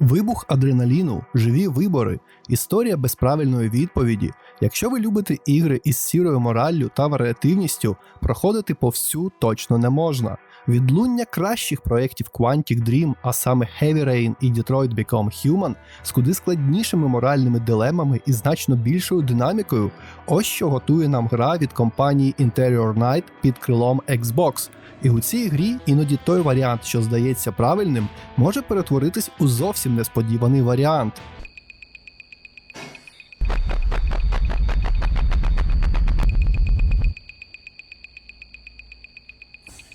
Вибух адреналіну, живі вибори, історія без правильної відповіді. Якщо ви любите ігри із сірою мораллю та варіативністю, проходити повсю точно не можна. Відлуння кращих проєктів Quantic Dream, а саме Heavy Rain і Detroit Become Human, з куди складнішими моральними дилемами і значно більшою динамікою, ось що готує нам гра від компанії Interior Night під крилом Xbox. І у цій грі іноді той варіант, що здається правильним, може перетворитись у зовсім несподіваний варіант.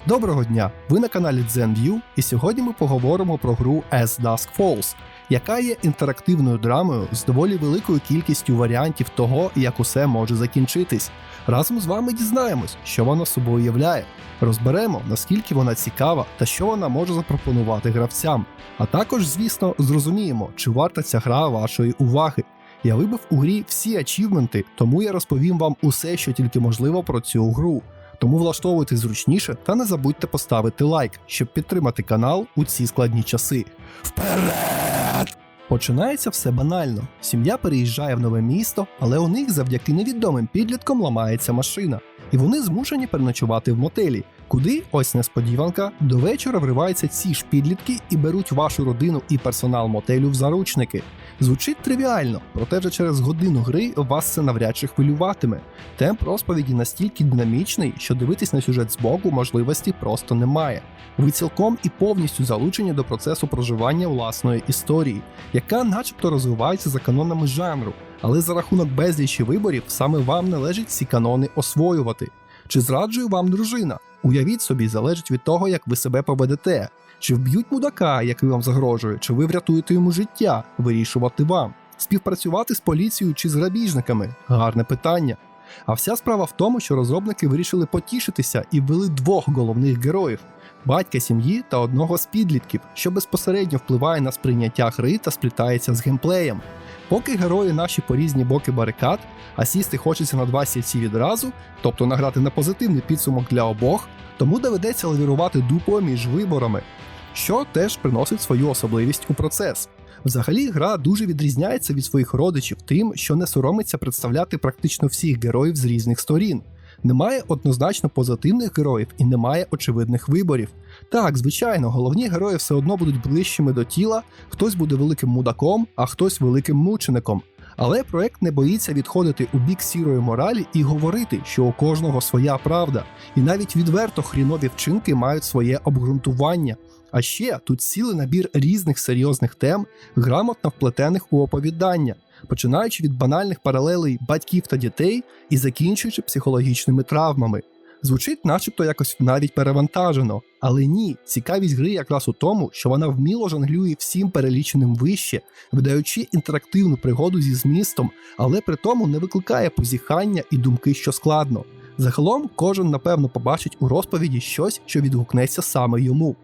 Доброго дня! Ви на каналі ZenView, і сьогодні ми поговоримо про гру As Dusk Falls, яка є інтерактивною драмою з доволі великою кількістю варіантів того, як усе може закінчитись. Разом з вами дізнаємось, що вона собою являє. Розберемо, наскільки вона цікава та що вона може запропонувати гравцям. А також, звісно, зрозуміємо, чи варта ця гра вашої уваги. Я вибив у грі всі ачівменти, тому я розповім вам усе, що тільки можливо про цю гру. Тому влаштовуйте зручніше та не забудьте поставити лайк, щоб підтримати канал у ці складні часи. Вперед! Починається все банально. Сім'я переїжджає в нове місто, але у них завдяки невідомим підліткам ламається машина, і вони змушені переночувати в мотелі, куди, ось несподіванка, до вечора вриваються ці ж підлітки і беруть вашу родину і персонал мотелю в заручники. Звучить тривіально, проте вже через годину гри вас це навряд чи хвилюватиме. Темп розповіді настільки динамічний, що дивитись на сюжет збоку можливості просто немає. Ви цілком і повністю залучені до процесу проживання власної історії, яка начебто розвивається за канонами жанру, але за рахунок безлічі виборів саме вам належить ці канони освоювати. Чи зраджує вам дружина? Уявіть собі, залежить від того, як ви себе поведете. Чи вб'ють мудака, який вам загрожує, чи ви врятуєте йому життя, вирішувати вам. Співпрацювати з поліцією чи з грабіжниками гарне питання. А вся справа в тому, що розробники вирішили потішитися і ввели двох головних героїв батька сім'ї та одного з підлітків, що безпосередньо впливає на сприйняття гри та сплітається з геймплеєм. Поки герої наші по різні боки барикад, а сісти хочеться на два сільці відразу, тобто награти на позитивний підсумок для обох, тому доведеться лавірувати дупо між виборами, що теж приносить свою особливість у процес. Взагалі, гра дуже відрізняється від своїх родичів тим, що не соромиться представляти практично всіх героїв з різних сторін. Немає однозначно позитивних героїв і немає очевидних виборів. Так, звичайно, головні герої все одно будуть ближчими до тіла, хтось буде великим мудаком, а хтось великим мучеником. Але проект не боїться відходити у бік сірої моралі і говорити, що у кожного своя правда, і навіть відверто хрінові вчинки мають своє обґрунтування. А ще тут цілий набір різних серйозних тем, грамотно вплетених у оповідання, починаючи від банальних паралелей батьків та дітей і закінчуючи психологічними травмами. Звучить, начебто, якось навіть перевантажено, але ні, цікавість гри якраз у тому, що вона вміло жонглює всім переліченим вище, видаючи інтерактивну пригоду зі змістом, але при тому не викликає позіхання і думки, що складно. Загалом, кожен напевно побачить у розповіді щось, що відгукнеться саме йому.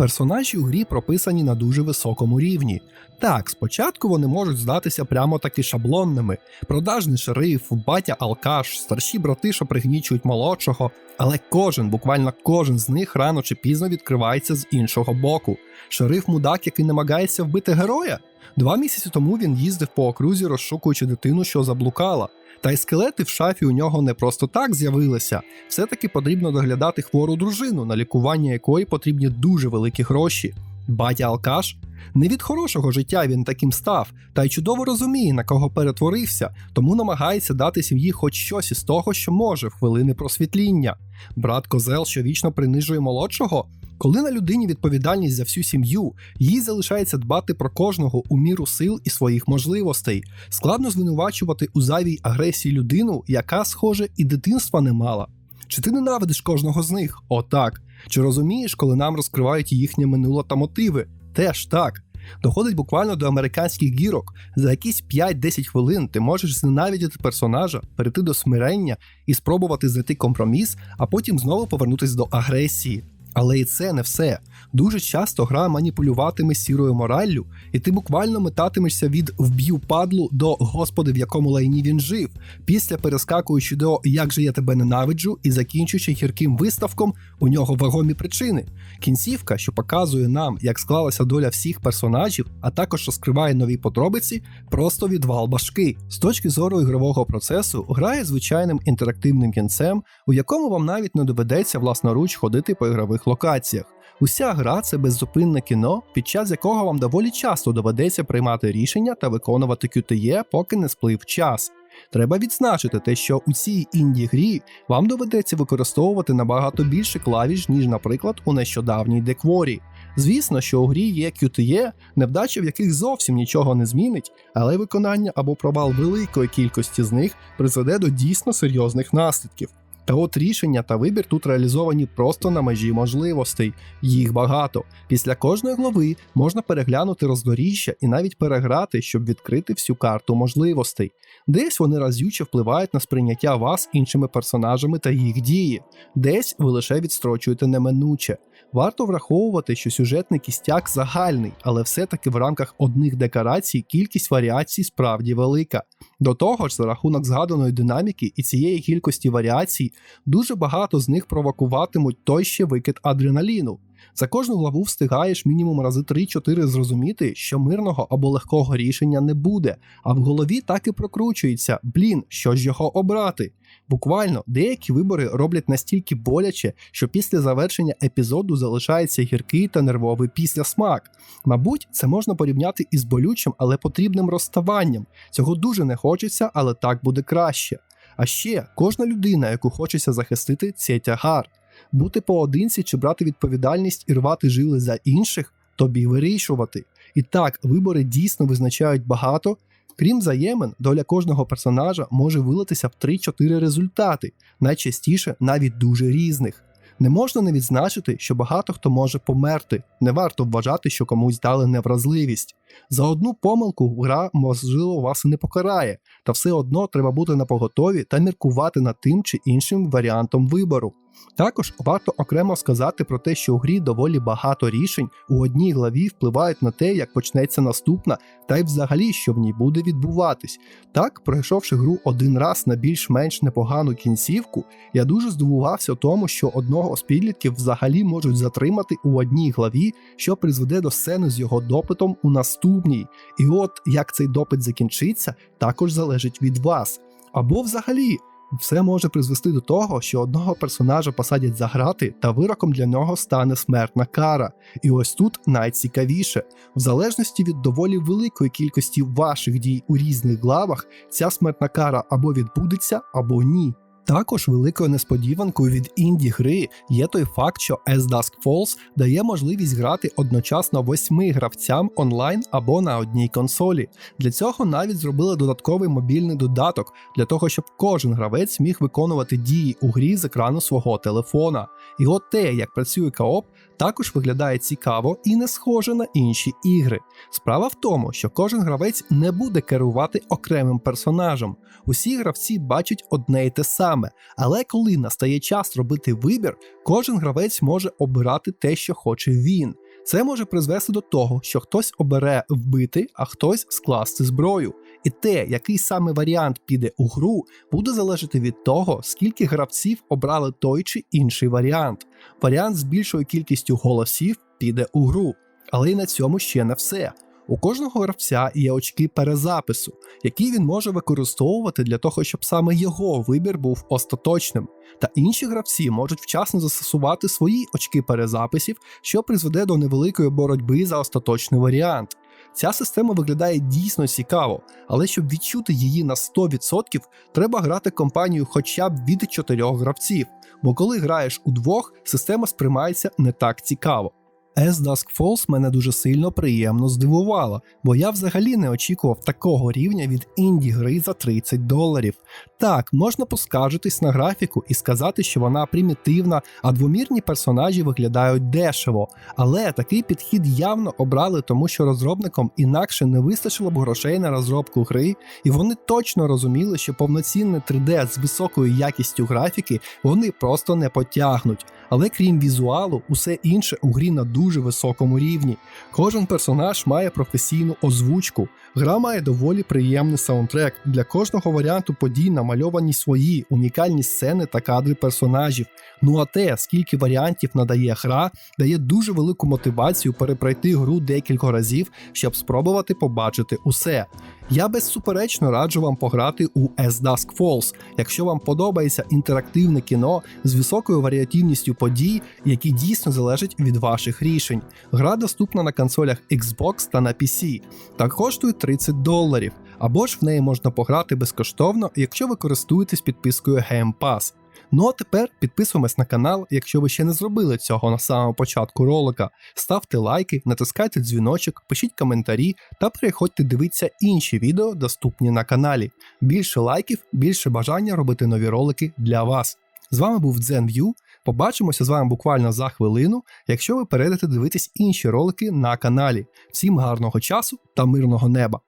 Персонажі у грі прописані на дуже високому рівні. Так, спочатку вони можуть здатися прямо таки шаблонними: продажний шериф, батя алкаш, старші брати, що пригнічують молодшого, але кожен, буквально кожен з них рано чи пізно відкривається з іншого боку. Шериф мудак, який намагається вбити героя. Два місяці тому він їздив по окрузі, розшукуючи дитину, що заблукала. Та й скелети в шафі у нього не просто так з'явилися. Все-таки потрібно доглядати хвору дружину, на лікування якої потрібні дуже великі гроші. Батя Алкаш не від хорошого життя він таким став, та й чудово розуміє, на кого перетворився, тому намагається дати сім'ї хоч щось із того, що може в хвилини просвітління. Брат Козел, що вічно принижує молодшого. Коли на людині відповідальність за всю сім'ю, їй залишається дбати про кожного у міру сил і своїх можливостей. Складно звинувачувати у зайвій агресії людину, яка, схоже, і дитинства не мала. Чи ти ненавидиш кожного з них? Отак. Чи розумієш, коли нам розкривають їхнє минуле та мотиви? Теж так. Доходить буквально до американських гірок. За якісь 5-10 хвилин ти можеш зненавидіти персонажа, перейти до смирення і спробувати знайти компроміс, а потім знову повернутися до агресії. Але і це не все. Дуже часто гра маніпулюватиме сірою мораллю, і ти буквально метатимешся від вб'ю падлу до Господи, в якому лайні він жив, після перескакуючи до Як же я тебе ненавиджу і закінчуючи гірким виставком у нього вагомі причини. Кінцівка, що показує нам, як склалася доля всіх персонажів, а також розкриває нові подробиці, просто відвал башки. З точки зору ігрового процесу, грає звичайним інтерактивним кінцем, у якому вам навіть не доведеться власноруч ходити по ігрових локаціях. Уся гра це беззупинне кіно, під час якого вам доволі часто доведеться приймати рішення та виконувати QTE, поки не сплив час. Треба відзначити те, що у цій інді грі вам доведеться використовувати набагато більше клавіш, ніж, наприклад, у нещодавній декворі. Звісно, що у грі є QTE, невдача в яких зовсім нічого не змінить, але виконання або провал великої кількості з них призведе до дійсно серйозних наслідків. Та от рішення та вибір тут реалізовані просто на межі можливостей, їх багато. Після кожної глави можна переглянути роздоріжжя і навіть переграти, щоб відкрити всю карту можливостей. Десь вони разюче впливають на сприйняття вас іншими персонажами та їх дії, десь ви лише відстрочуєте неминуче. Варто враховувати, що сюжетний кістяк загальний, але все-таки в рамках одних декорацій кількість варіацій справді велика. До того ж, за рахунок згаданої динаміки і цієї кількості варіацій, дуже багато з них провокуватимуть той ще викид адреналіну. За кожну главу встигаєш мінімум рази 3-4 зрозуміти, що мирного або легкого рішення не буде, а в голові так і прокручується: блін, що ж його обрати. Буквально деякі вибори роблять настільки боляче, що після завершення епізоду залишається гіркий та нервовий післясмак. Мабуть, це можна порівняти із болючим, але потрібним розставанням. Цього дуже не хочеться, але так буде краще. А ще кожна людина, яку хочеться захистити, це тягар. Бути поодинці чи брати відповідальність і рвати жили за інших тобі вирішувати. І так, вибори дійсно визначають багато. Крім взаємин, доля кожного персонажа може вилитися в 3-4 результати, найчастіше навіть дуже різних. Не можна не відзначити, що багато хто може померти, не варто вважати, що комусь дали невразливість. За одну помилку гра, можливо, вас і не покарає, та все одно треба бути на поготові та міркувати над тим чи іншим варіантом вибору. Також варто окремо сказати про те, що у грі доволі багато рішень у одній главі впливають на те, як почнеться наступна, та й взагалі, що в ній буде відбуватись. Так, пройшовши гру один раз на більш-менш непогану кінцівку, я дуже здивувався тому, що одного з підлітків взагалі можуть затримати у одній главі, що призведе до сцени з його допитом у наступній. І от як цей допит закінчиться, також залежить від вас. Або взагалі. Все може призвести до того, що одного персонажа посадять за грати, та вироком для нього стане смертна кара. І ось тут найцікавіше. В залежності від доволі великої кількості ваших дій у різних главах, ця смертна кара або відбудеться, або ні. Також великою несподіванкою від інді гри є той факт, що As Dusk Falls дає можливість грати одночасно восьми гравцям онлайн або на одній консолі. Для цього навіть зробили додатковий мобільний додаток для того, щоб кожен гравець міг виконувати дії у грі з екрану свого телефона. І от те, як працює кооп, також виглядає цікаво і не схоже на інші ігри. Справа в тому, що кожен гравець не буде керувати окремим персонажем. Усі гравці бачать одне й те саме, але коли настає час робити вибір, кожен гравець може обирати те, що хоче він. Це може призвести до того, що хтось обере вбити, а хтось скласти зброю. І те, який саме варіант піде у гру, буде залежати від того, скільки гравців обрали той чи інший варіант. Варіант з більшою кількістю голосів піде у гру. Але й на цьому ще не все. У кожного гравця є очки перезапису, які він може використовувати для того, щоб саме його вибір був остаточним. Та інші гравці можуть вчасно застосувати свої очки перезаписів, що призведе до невеликої боротьби за остаточний варіант. Ця система виглядає дійсно цікаво, але щоб відчути її на 100%, треба грати компанію хоча б від 4 гравців, бо коли граєш удвох, система сприймається не так цікаво. As Dusk Falls мене дуже сильно приємно здивувала, бо я взагалі не очікував такого рівня від інді гри за 30 доларів. Так, можна поскаржитись на графіку і сказати, що вона примітивна, а двомірні персонажі виглядають дешево. Але такий підхід явно обрали, тому що розробникам інакше не вистачило б грошей на розробку гри, і вони точно розуміли, що повноцінне 3D з високою якістю графіки вони просто не потягнуть. Але крім візуалу, усе інше у грі на дуже високому рівні. Кожен персонаж має професійну озвучку. Гра має доволі приємний саундтрек. Для кожного варіанту подій намальовані свої унікальні сцени та кадри персонажів. Ну а те, скільки варіантів надає гра, дає дуже велику мотивацію перепройти гру декілька разів, щоб спробувати побачити усе. Я безсуперечно раджу вам пограти у As Dusk Falls, якщо вам подобається інтерактивне кіно з високою варіативністю подій, які дійсно залежать від ваших рішень. Гра доступна на консолях Xbox та на PC та коштує 30 доларів, або ж в неї можна пограти безкоштовно, якщо ви користуєтесь підпискою Game Pass. Ну а тепер підписуємось на канал, якщо ви ще не зробили цього на самому початку ролика. Ставте лайки, натискайте дзвіночок, пишіть коментарі та переходьте дивитися інші відео, доступні на каналі. Більше лайків, більше бажання робити нові ролики для вас. З вами був ZenView. Побачимося з вами буквально за хвилину, якщо ви перейдете дивитись інші ролики на каналі. Всім гарного часу та мирного неба!